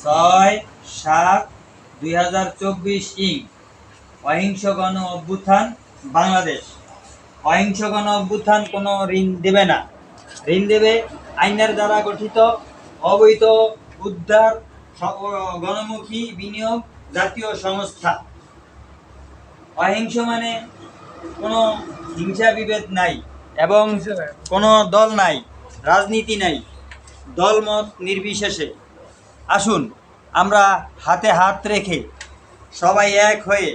ছয় সাত দুই হাজার চব্বিশ ইং অহিংস গণ অভ্যুত্থান বাংলাদেশ। অহিংস গণ অভ্যুত্থান কোনো ঋণ দেবে না। ঋণ দেবে আইনের দ্বারা গঠিত অবৈধ উদ্ধার গণমুখী বিনিয়োগ জাতীয় সংস্থা। অহিংস মানে কোনো হিংসা বিভেদ নাই এবং কোনো দল নাই, রাজনীতি নাই। দলমত নির্বিশেষে। আসুন, আমরা হাতে হাত রেখে সবাই এক হয়ে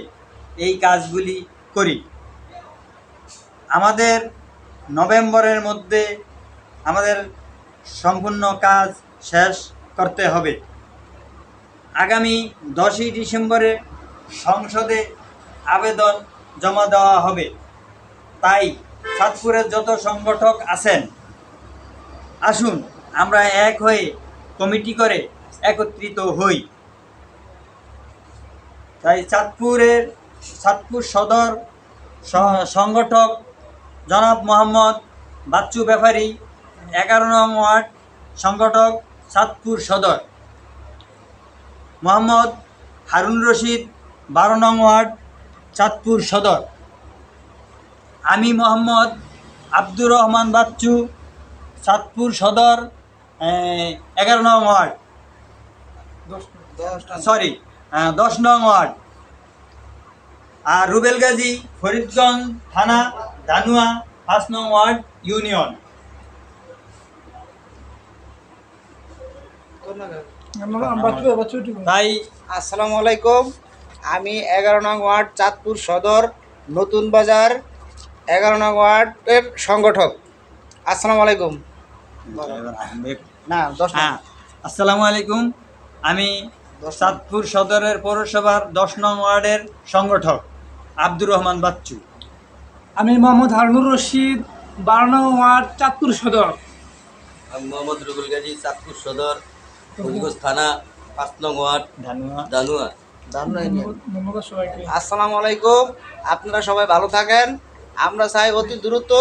এই কাজগুলি করি। আমাদের নভেম্বরের মধ্যে আমাদের সম্পূর্ণ কাজ শেষ করতে হবে। আগামী দশই ডিসেম্বরে সংসদে আবেদন জমা দেওয়া হবে। তাই চাঁদপুরের যত সংগঠক আছেন, আসুন আমরা এক হয়ে কমিটি করে একত্রিত হই। তাই চাঁদপুরের চাঁদপুর সদর সংগঠক জনাব মোহাম্মদ বাচ্চু ব্যাপারী, এগারো নং ওয়ার্ড সংগঠক চাঁদপুর সদর। মোহাম্মদ হারুন রশিদ, বারো নং ওয়ার্ড চাঁদপুর সদর। আমি মোহাম্মদ আব্দুর রহমান বাচ্চু, চাঁদপুর সদর এগারো নং ওয়ার্ড। সরি দশ নং ওয়ার্ড। আর রুবেল গাজী ফরিদগঞ্জ থানা, দানুয়া, পাঁচ নং ওয়ার্ড, ইউনিয়ন। তাই আসসালামু আলাইকুম। আমি এগারো নং ওয়ার্ড, চাঁদপুর সদর, নতুন বাজার, এগারো নং ওয়ার্ডের সংগঠক। আসসালামু আলাইকুম। আসসালামু আলাইকুম। আমি চাঁদপুর সদরের পৌরসভার দশ নং ওয়ার্ডের সংগঠক আব্দুর রহমান বাচ্চু। আমি মোহাম্মদ হারুনুর রশিদ বারো নং ওয়ার্ড চাঁদপুর সদর। আমি মোহাম্মদ রুবেল গাজী চাঁদপুর সদর থানা পাঁচ নং ওয়ার্ড ধানুয়া। দানুয়া আসসালামু আলাইকুম। আপনারা সবাই ভালো থাকেন। আমরা চাই অতি দ্রুত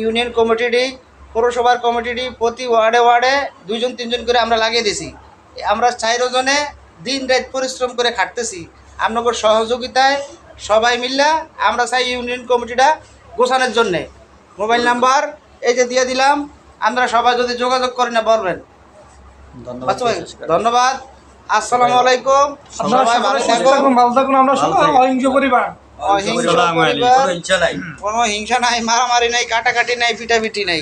ইউনিয়ন কমিটিটি পৌরসভার কমিটিটি প্রতি ওয়ার্ডে ওয়ার্ডে দুইজন তিনজন করে আমরা লাগিয়ে দিছি আমরা চাইরজনে দিন রাত পরিশ্রম করে খাটতেছি। আপনাদের সহযোগিতায় সবাই মিল্লা আমরা চাই ইউনিয়ন কমিটিটা গোছানোর জন্যে। মোবাইল নাম্বার এই যে দিয়ে দিলাম আপনারা সবাই যদি যোগাযোগ করে না বলবেন। ধন্যবাদ আসসালামু আলাইকুম। সবাই ভালো থাকুন। ভালো থাকুন আমরা সবাই অহিংস পরিবার। অহিংস পরিবার, নাই। কোনো হিংসা নাই মারামারি নাই কাটাকাটি নাই পিটাপিটি নাই।